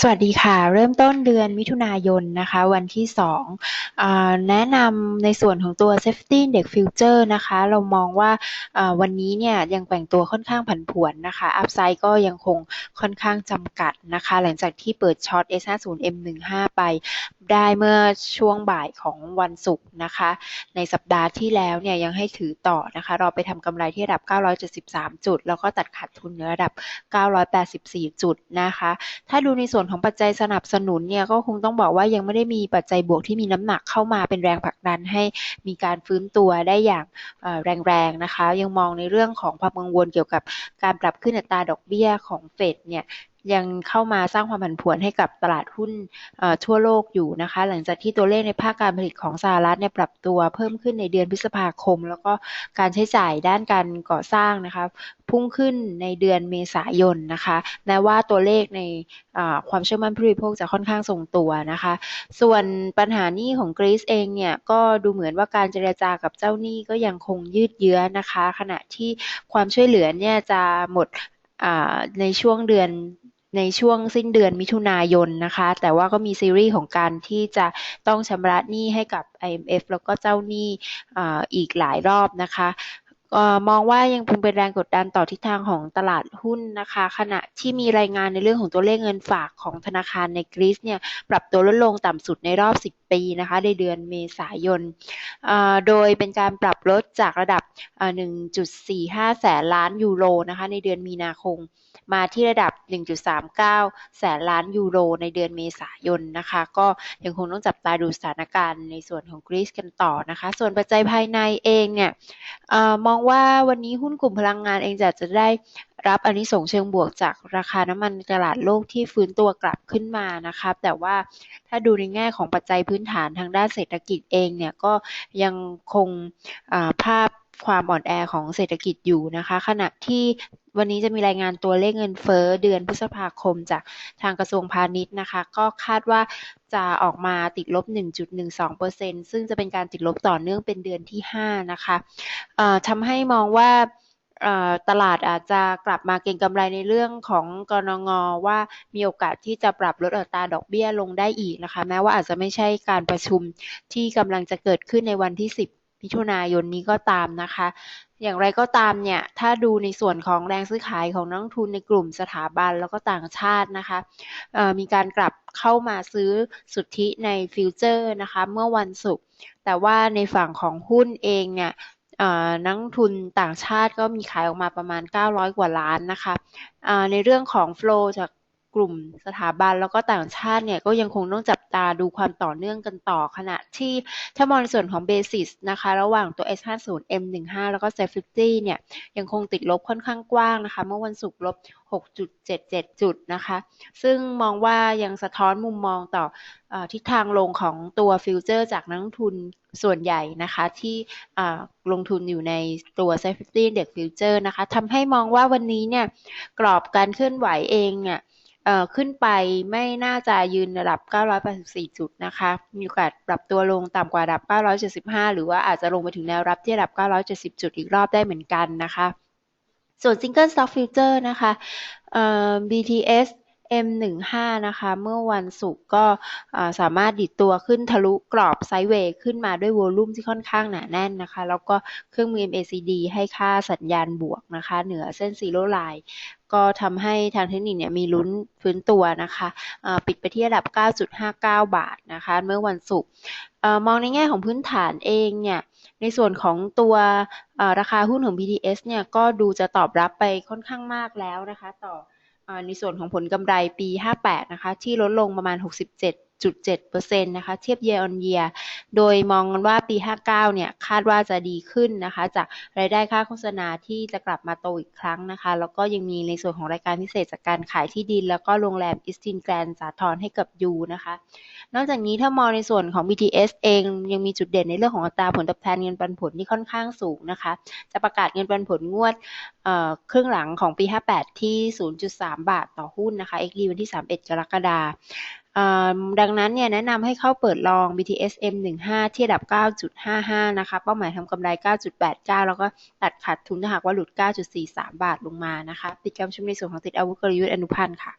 สวัสดีค่ะ เริ่มต้นเดือนมิถุนายนนะคะ วันที่2แนะนำในส่วนของตัว Safety Index Future นะคะ เรามองว่าวันนี้เนี่ยยังแกว่งตัวค่อนข้างผันผวนนะคะอัพไซด์ก็ยังคงค่อนข้างจำกัดนะคะ หลังจากที่เปิดช็อต S50 M15 ไปได้เมื่อช่วงบ่ายของวันศุกร์นะคะ ในสัปดาห์ที่แล้วเนี่ยยังให้ถือต่อนะคะ เราไปทำกำไรที่ระดับ 973 จุด แล้วก็ตัดขาดทุนในระดับ 984 จุดนะคะ ถ้าดูในส่วนของปัจจัยสนับสนุนเนี่ยก็คงต้องบอกว่ายังไม่ได้มีปัจจัยบวกที่มีน้ำหนักเข้ามาเป็นแรงผลักดันให้มีการฟื้นตัวได้อย่างแรงๆนะคะ ยังมองในเรื่องของความกังวลเกี่ยวกับการปรับขึ้นอัตราดอกเบี้ยของเฟดเนี่ย ยังเข้ามาสร้างความผันผวนให้กับตลาดหุ้นทั่วโลกอยู่นะคะ หลังจากที่ตัวเลขในภาคการผลิตของสหรัฐเนี่ยปรับตัวเพิ่มขึ้นในเดือนพฤษภาคม แล้วก็การใช้จ่ายด้านการก่อสร้างนะคะพุ่งขึ้นในเดือนเมษายนนะคะแม้ว่าตัวเลขในความเชื่อมั่นผู้บริโภคจะค่อนข้างทรงตัวนะคะ ส่วนปัญหานี้ของกรีซเองเนี่ยก็ดูเหมือนว่าการเจรจากับเจ้าหนี้ก็ยังคงยืดเยื้อนะคะ ขณะที่ความช่วยเหลือเนี่ยจะหมดในช่วงเดือน ในช่วงสิ้นเดือนมิถุนายนนะคะ แต่ว่าก็มีซีรีส์ของการที่จะต้องชำระหนี้ให้กับ IMF แล้วก็เจ้าหนี้อีกหลายรอบนะคะ มองว่ายังคงเป็นแรงกดดันต่อทิศทางของตลาดหุ้นนะคะ ขณะที่มีรายงานในเรื่องของตัวเลขเงินฝากของธนาคารในกรีซเนี่ยปรับตัวลดลงต่ำสุดในรอบ 10 ปีนะคะในเดือนเมษายน โดยเป็นการปรับลดจากระดับ 1.45 แสนล้านยูโรนะคะในเดือนมีนาคม มาที่ระดับ 1.39 แสนล้านยูโร ในเดือนเมษายนนะคะ ก็ยังคงต้องจับตาดูสถานการณ์ในส่วนของกรีซกันต่อนะคะ ส่วนปัจจัยภายในเองเนี่ยอมองว่าวันนี้หุ้นกลุ่มพลังงานเองจะจะได้รับอนนิสงส์เชิงบวกจากราคาน้ำมันตลาดโลกที่ฟื้นตัวกลับขึ้นมานะคะแต่ว่าถ้าดูในแง่ของปัจจัยพื้นฐานทางด้านเศรษฐกิจเองเนี่ยก็ยังคงภาพ ความอ่อนแอของเศรษฐกิจอยู่นะคะ ขณะที่วันนี้จะมีรายงานตัวเลขเงินเฟ้อเดือนพฤษภาคมจากทางกระทรวงพาณิชย์นะคะ ก็คาดว่าจะออกมาติดลบ 1.12%ซึ่งจะเป็นการติดลบต่อเนื่องเป็นเดือนที่ 5 นะคะทำให้มองว่าตลาดอาจจะกลับมาเก็งกำไรในเรื่องของกรงงว่ามีโอกาสที่จะปรับลดอัตราดอกเบี้ยลงได้อีกนะคะ แม้ว่าอาจจะไม่ใช่การประชุมที่กำลังจะเกิดขึ้นในวันที่ 10 มิถุนายนนี้ก็ตามนะคะ อย่างไรก็ตามเนี่ย ถ้าดูในส่วนของแรงซื้อขายของนักทุนในกลุ่มสถาบันแล้วก็ต่างชาตินะคะมีการกลับเข้ามาซื้อสุทธิในฟิวเจอร์นะคะ เมื่อวันศุกร์แต่ว่าในฝั่งของหุ้นเองเนี่ยนักทุนต่างชาติก็มีขายออกมาประมาณ 900 กว่าล้านนะคะในเรื่องของโฟล์จาก กลุ่มสถาบันแล้วก็ต่างชาติเนี่ยก็ยังคงต้องจับตาดูความต่อเนื่องกันต่อขณะที่ถ้ามองในส่วนของเบสิสนะคะระหว่างตัว S50 M15 แล้วก็ Z50 เนี่ยยังคงติดลบค่อนข้างกว้างนะคะ เมื่อวันศุกร์ลบ 6.77 จุดนะคะ ซึ่งมองว่ายังสะท้อนมุมมองต่ออทิศทางลงของตัวฟิวเจอร์จากนักทุนส่วนใหญ่นะคะที่ลงทุนอยู่ในตัว Safety Index Future นะคะทำให้มองว่าวันนี้เนี่ยกรอบการเคลื่อนไหวเองเนี่ย ขึ้นไปไม่น่าจะยืนระดับ 984 จุดนะคะ มีโอกาสปรับตัวลงต่ำกว่าระดับ 975 หรือว่าอาจจะลงไปถึงแนวรับที่ระดับ 970 จุดอีกรอบได้เหมือนกันนะคะ ส่วน Single Stock Future นะคะ BTS M15 นะคะ เมื่อวันศุกร์ก็สามารถดิดตัวขึ้นทะลุกรอบไซด์เวย์ขึ้นมาด้วยโวลุ่มที่ค่อนข้างหนาแน่นนะคะ แล้วก็เครื่องมือ MACD ให้ค่าสัญญาณบวกนะคะ เหนือเส้นซีโร่ไลน์ก็ทำให้ทางเทคนิคเนี่ยมีลุ้นฟื้นตัวนะคะปิดไปที่ระดับ 9.59 บาทนะคะ เมื่อวันศุกร์มองในแง่ของพื้นฐานเองเนี่ยในส่วนของตัวราคาหุ้นของ BTS เนี่ยก็ดูจะตอบรับไปค่อนข้างมากแล้วนะคะ ต่อ ในส่วนของผลกำไรปี 58 นะคะ ที่ลดลงประมาณ 67.7%นะคะเทียบ year on year โดยมองกันว่าปี 59 เนี่ยคาดว่าจะดีขึ้นนะคะ จากรายได้ค่าโฆษณาที่จะกลับมาโตอีกครั้งนะคะ แล้วก็ยังมีในส่วนของรายการพิเศษจากการขายที่ดิน แล้วก็โรงแรมอิสตินแกรนสาทรให้กับยูนะคะ นอกจากนี้ถ้ามองในส่วนของ BTS เองยังมีจุดเด่นในเรื่องของอัตราผลตอบแทนเงินปันผลที่ค่อนข้างสูงนะคะ จะประกาศเงินปันผลงวดครึ่งหลังของปี 58 ที่ 0.3 บาทต่อหุ้นนะคะ XD วันที่ 31 กรกฎาคม ดังนั้นเนี่ยแนะนำให้เข้าเปิดลอง BTS M15 ที่ระดับ 9.55 นะคะ เป้าหมายทำกำไร 9.89 แล้วก็ตัดขาดทุนถ้าหากว่าหลุด 9.43 บาทลงมานะคะ ติดกำชมในส่วนของติดอาวุธกลยุทธ์อนุพันธ์ค่ะ